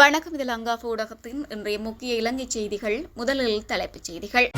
வணக்கம் இது லங்காஃப் ஊடகத்தின் இன்றைய முக்கிய இலங்கை செய்திகள். முதலில் தலைப்புச் செய்திகள்.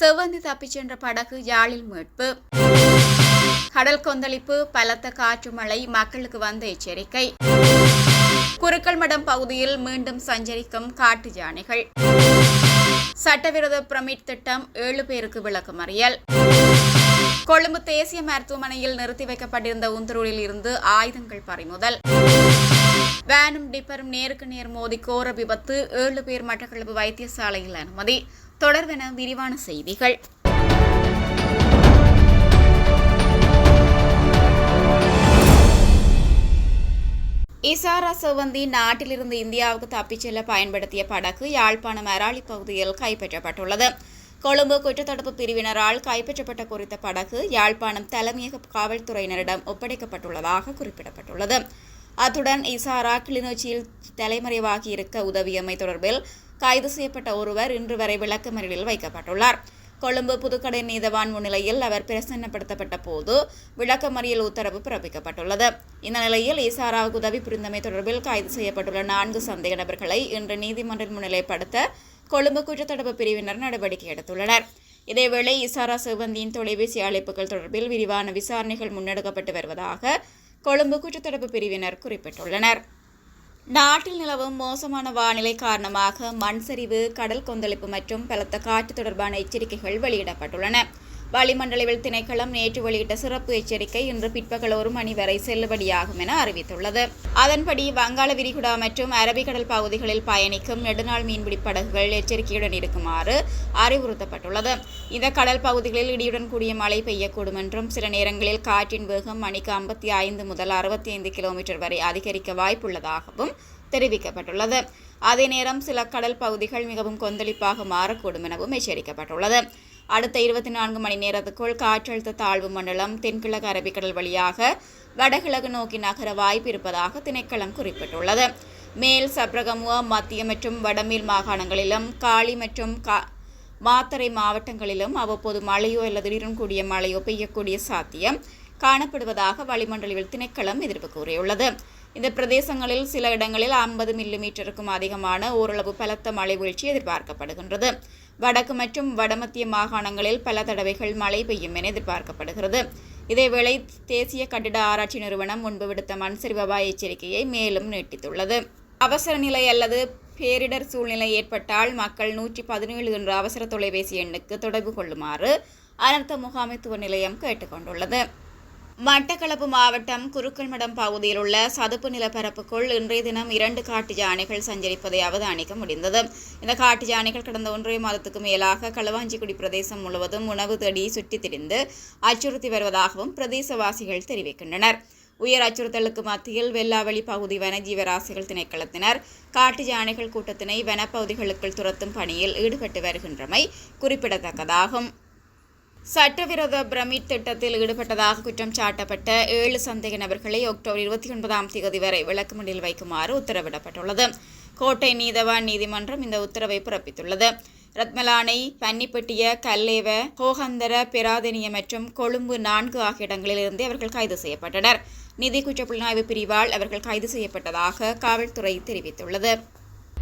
செவ்வந்தி தப்பிச் சென்ற படகு யாழில் மீட்பு. கடல் கொந்தளிப்பு பலத்த காற்று மழை மக்களுக்கு வந்த எச்சரிக்கை. குருக்கள்மடம் பகுதியில் மீண்டும் சஞ்சரிக்கும் காட்டு யானைகள். சட்டவிரோத பிரமிட் திட்டம் ஏழு பேருக்கு விளக்கமறியல் கொழும்பு தேசிய மருத்துவமனையில் நிறுத்தி வைக்கப்பட்டிருந்த உந்தரூரில் இருந்து ஆயுதங்கள் பறிமுதல். வேனும் டிப்பரும் நேருக்கு நேர் மோதி கோர விபத்து ஏழு பேர் மட்டக்களப்பு வைத்தியசாலையில் அனுமதி. தொடர்வென விரிவான செய்திகள். இசாரா செவந்தி நாட்டிலிருந்து இந்தியாவுக்கு தப்பிச் செல்ல பயன்படுத்திய படகு யாழ்ப்பாணம் அராளி பகுதியில் கைப்பற்றப்பட்டுள்ளது. கொழும்பு குற்றத்தடுப்பு பிரிவினரால் கைப்பற்றப்பட்ட குறித்த படகு யாழ்ப்பாணம் தலைமையக காவல்துறையினரிடம் ஒப்படைக்கப்பட்டுள்ளதாக குறிப்பிடப்பட்டுள்ளது. அத்துடன் இசாரா கிளிநொச்சியில் தலைமறைவாகி இருக்க உதவியமை தொடர்பில் கைது செய்யப்பட்ட ஒருவர் இன்று வரை விளக்கமறியலில் வைக்கப்பட்டுள்ளார். கொழும்பு புதுக்கடை நீதவான் முன்னிலையில் அவர் பிரசன்னப்படுத்தப்பட்ட போது விளக்கமறியல் உத்தரவு பிறப்பிக்கப்பட்டுள்ளது. இந்த நிலையில் இசாராவுக்கு உதவி புரிந்தமை தொடர்பில் கைது செய்யப்பட்டுள்ள நான்கு சந்தேக நபர்களை இன்று நீதிமன்றம் முன்னிலைப்படுத்த கொழும்பு குற்றத்தடுப்பு பிரிவினர் நடவடிக்கை எடுத்துள்ளனர். இதேவேளை இசாரா சிவந்தியின் தொலைபேசி அழைப்புகள் தொடர்பில் விரிவான விசாரணைகள் முன்னெடுக்கப்பட்டு வருவதாக கொழும்பு குற்றத்தடுப்பு பிரிவினர் குறிப்பிட்டுள்ளனர். நாட்டில் நிலவும் மோசமான வானிலை காரணமாக மண் சரிவு கடல் கொந்தளிப்பு மற்றும் பலத்த காற்று தொடர்பான எச்சரிக்கைகள் வெளியிடப்பட்டுள்ளன. வளிமண்டலவில் திணைக்களம் நேற்று வெளியிட்ட சிறப்பு எச்சரிக்கை இன்று பிற்பகல் ஒரு மணி வரை செல்லுபடியாகும் என அறிவித்துள்ளது. அதன்படி வங்காள விரிகுடா மற்றும் அரபிக்கடல் பகுதிகளில் பயணிக்கும் நெடுநாள் மீன்பிடி படகுகள் எச்சரிக்கையுடன் இருக்குமாறு அறிவுறுத்தப்பட்டுள்ளது. இந்த கடல் பகுதிகளில் இடியுடன் கூடிய மழை பெய்யக்கூடும் என்றும் சில நேரங்களில் காற்றின் வேகம் மணிக்கு ஐம்பத்தி ஐந்து முதல் அறுபத்தி ஐந்து கிலோமீட்டர் வரை அதிகரிக்க வாய்ப்புள்ளதாகவும் தெரிவிக்கப்பட்டுள்ளது. அதே நேரம் சில கடல் பகுதிகள் மிகவும் கொந்தளிப்பாக மாறக்கூடும் எனவும் எச்சரிக்கப்பட்டுள்ளது. அடுத்த இருபத்தி நான்கு மணி நேரத்துக்குள் காற்றழுத்த தாழ்வு மண்டலம் தென்கிழக்கு அரபிக்கடல் வழியாக வடகிழக்கு நோக்கி நகர வாய்ப்பு இருப்பதாக திணைக்களம் குறிப்பிட்டுள்ளது. மேல் சப்ரகமுவா மத்திய மற்றும் வடமேல் மாகாணங்களிலும் காளி மற்றும் கா மாத்தறை மாவட்டங்களிலும் அவ்வப்போது மழையோ அல்லது கூடிய மழையோ பெய்யக்கூடிய சாத்தியம் காணப்படுவதாக வளிமண்டலவில் திணைக்களம் எதிர்ப்பு கூறியுள்ளது. இந்த பிரதேசங்களில் சில இடங்களில் ஐம்பது மில்லிமீட்டருக்கும் அதிகமான ஓரளவு பலத்த மழை வீழ்ச்சி எதிர்பார்க்கப்படுகின்றது. வடக்கு மற்றும் வடமத்திய மாகாணங்களில் பல தடவைகள் மழை பெய்யும் என எதிர்பார்க்கப்படுகிறது. இதேவேளை தேசிய கட்டிட ஆராய்ச்சி நிறுவனம் முன்பு விடுத்த மண் சரிவு எச்சரிக்கையை மேலும் நீட்டித்துள்ளது. அவசர நிலை அல்லது பேரிடர் சூழ்நிலை ஏற்பட்டால் மக்கள் நூற்றி பதினேழு என்ற அவசர தொலைபேசி எண்ணுக்கு தொடர்பு கொள்ளுமாறு அனர்த்த முகாமைத்துவ நிலையம் கேட்டுக்கொண்டுள்ளது. மட்டக்களப்பு மாவட்டம் குருக்கள்மடம் பகுதியில் உள்ள சதுப்பு நிலப்பரப்புக்குள் இன்றைய தினம் இரண்டு காட்டு யானைகள் சஞ்சரிப்பதை அவதானிக்க முடிந்தது. இந்த காட்டு யானைகள் கடந்த ஒன்றரை மாதத்துக்கு மேலாக களவாஞ்சிக்குடி பிரதேசம் முழுவதும் உணவு தேடி சுற்றித் திரிந்து அச்சுறுத்தி வருவதாகவும் பிரதேசவாசிகள் தெரிவிக்கின்றனர். உயர் அச்சுறுத்தலுக்கு மத்தியில் வெள்ளாவளி பகுதி வனஜீவராசிகள் திணைக்களத்தினர் காட்டு யானைகள் கூட்டத்தினை வனப்பகுதிகளுக்குள் துரத்தும் பணியில் ஈடுபட்டு வருகின்றமை குறிப்பிடத்தக்கதாகும். சட்டவிரோத பிரமிட் திட்டத்தில் ஈடுபட்டதாக குற்றம் சாட்டப்பட்ட ஏழு சந்தேக நபர்களை அக்டோபர் இருபத்தி ஒன்பதாம் தேதி வரை விளக்குமண்டில் வைக்குமாறு உத்தரவிடப்பட்டுள்ளது. கோட்டை நீதவான் நீதிமன்றம் இந்த உத்தரவை பிறப்பித்துள்ளது. ரத்மலானை பன்னிப்பட்டிய கல்லேவ கோகந்தர பெராதனிய மற்றும் கொழும்பு நான்கு ஆகிய இடங்களில் இருந்து அவர்கள் கைது செய்யப்பட்டனர். நிதி குற்றப்புலனாய்வு பிரிவால் அவர்கள் கைது செய்யப்பட்டதாக காவல்துறை தெரிவித்துள்ளது.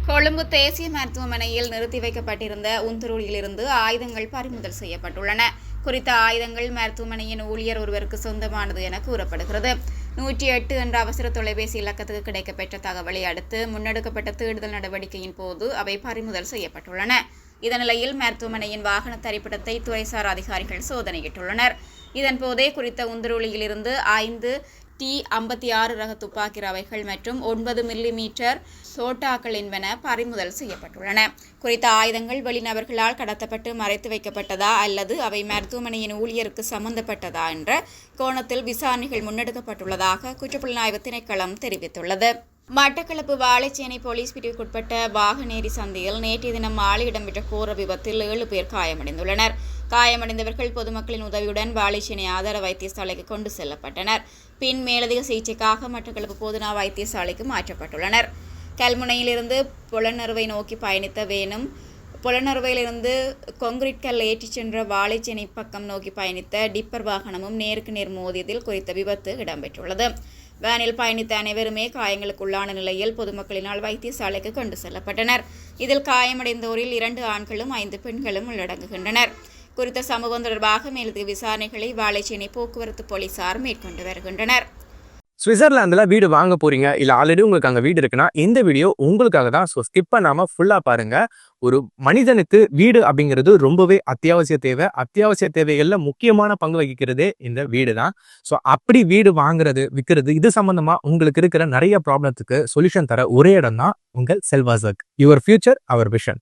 கொழும்பு தேசிய மருத்துவமனையில் நிறுத்தி வைக்கப்பட்டிருந்த உந்தரூரிலிருந்து ஆயுதங்கள் பறிமுதல் செய்யப்பட்டுள்ளன. குறித்த ஆயுதங்கள் மருத்துவமனையின் ஊழியர் ஒருவருக்கு சொந்தமானது என கூறப்படுகிறது. நூற்றி எட்டு என்ற அவசர தொலைபேசி இலக்கத்துக்கு கிடைக்கப்பெற்ற தகவலை அடுத்து முன்னெடுக்கப்பட்ட தேடுதல் நடவடிக்கையின் போது அவை பறிமுதல் செய்யப்பட்டுள்ளன. இதனிலையில் மருத்துவமனையின் வாகன தரிப்பிடத்தை துறைசார் அதிகாரிகள் சோதனையிட்டுள்ளனர். இதன்போதே குறித்த உந்துருளியிலிருந்து ஐந்து டி ஐம்பத்தி ஆறு ரக துப்பாக்கி ரவைகள் மற்றும் ஒன்பது மில்லி மீட்டர் சோட்டாக்கள் என்பன பறிமுதல் செய்யப்பட்டுள்ளன. குறித்த ஆயுதங்கள் வெளிநபர்களால் கடத்தப்பட்டு மறைத்து வைக்கப்பட்டதா அல்லது அவை மருத்துவமனையின் ஊழியருக்கு சம்பந்தப்பட்டதா என்ற கோணத்தில் விசாரணைகள் முன்னெடுக்கப்பட்டுள்ளதாக குற்றப்புலனாய்வு திணைக்களம் தெரிவித்துள்ளது. மட்டக்களப்பு வாழைச்சேனை போலீஸ் பிரிவுக்குட்பட்ட வாகனேரி சந்தையில் நேற்றைய தினம் மாலை இடம்பெற்ற கோர விபத்தில் ஏழு பேர் காயமடைந்துள்ளனர். காயமடைந்தவர்கள் பொதுமக்களின் உதவியுடன் வாழைச்சேனை ஆதார வைத்தியசாலைக்கு கொண்டு செல்லப்பட்டனர். பின் மேலதிக சிகிச்சைக்காக மட்டக்களப்பு போதுனா வைத்தியசாலைக்கு மாற்றப்பட்டுள்ளனர். கல்முனையிலிருந்து புலனறுவை நோக்கி பயணித்த வேனும் புலனறுவையிலிருந்து கொங்கிரீட் கல் ஏற்றிச் சென்ற வாழைச்சேனை பக்கம் நோக்கி பயணித்த டிப்பர் வாகனமும் நேருக்கு நேர் மோதியதில் குறித்த விபத்து இடம்பெற்றுள்ளது. வேனில் பயணித்த அனைவருமே காயங்களுக்குள்ளான நிலையில் பொதுமக்களினால் வைத்தியசாலைக்கு கொண்டு செல்லப்பட்டனர். இதில் காயமடைந்தோரில் இரண்டு ஆண்களும் ஐந்து பெண்களும் உள்ளடங்குகின்றனர். குறித்த சம்பவம் தொடர்பாக மேலதிக விசாரணைகளை வாழைச்சேனை போக்குவரத்து போலீசார் மேற்கொண்டு வருகின்றனர். சுவிட்சர்லாந்தில் வீடு வாங்க போறீங்க இல்லை ஆல்ரெடி உங்களுக்கு அங்கே வீடு இருக்குன்னா இந்த வீடியோ உங்களுக்காக தான். ஸோ ஸ்கிப் பண்ணாம ஃபுல்லா பாருங்க. ஒரு மனிதனுக்கு வீடு அப்படிங்கிறது ரொம்பவே அத்தியாவசிய தேவை. அத்தியாவசிய தேவைகளில் முக்கியமான பங்கு வகிக்கிறதே இந்த வீடு தான் ஸோ அப்படி வீடு வாங்குறது விற்கிறது இது சம்பந்தமா உங்களுக்கு இருக்கிற நிறைய ப்ராப்ளத்துக்கு சொல்யூஷன் தர ஒரே இடம் தான் உங்கள் செல்வாசக். Your future our vision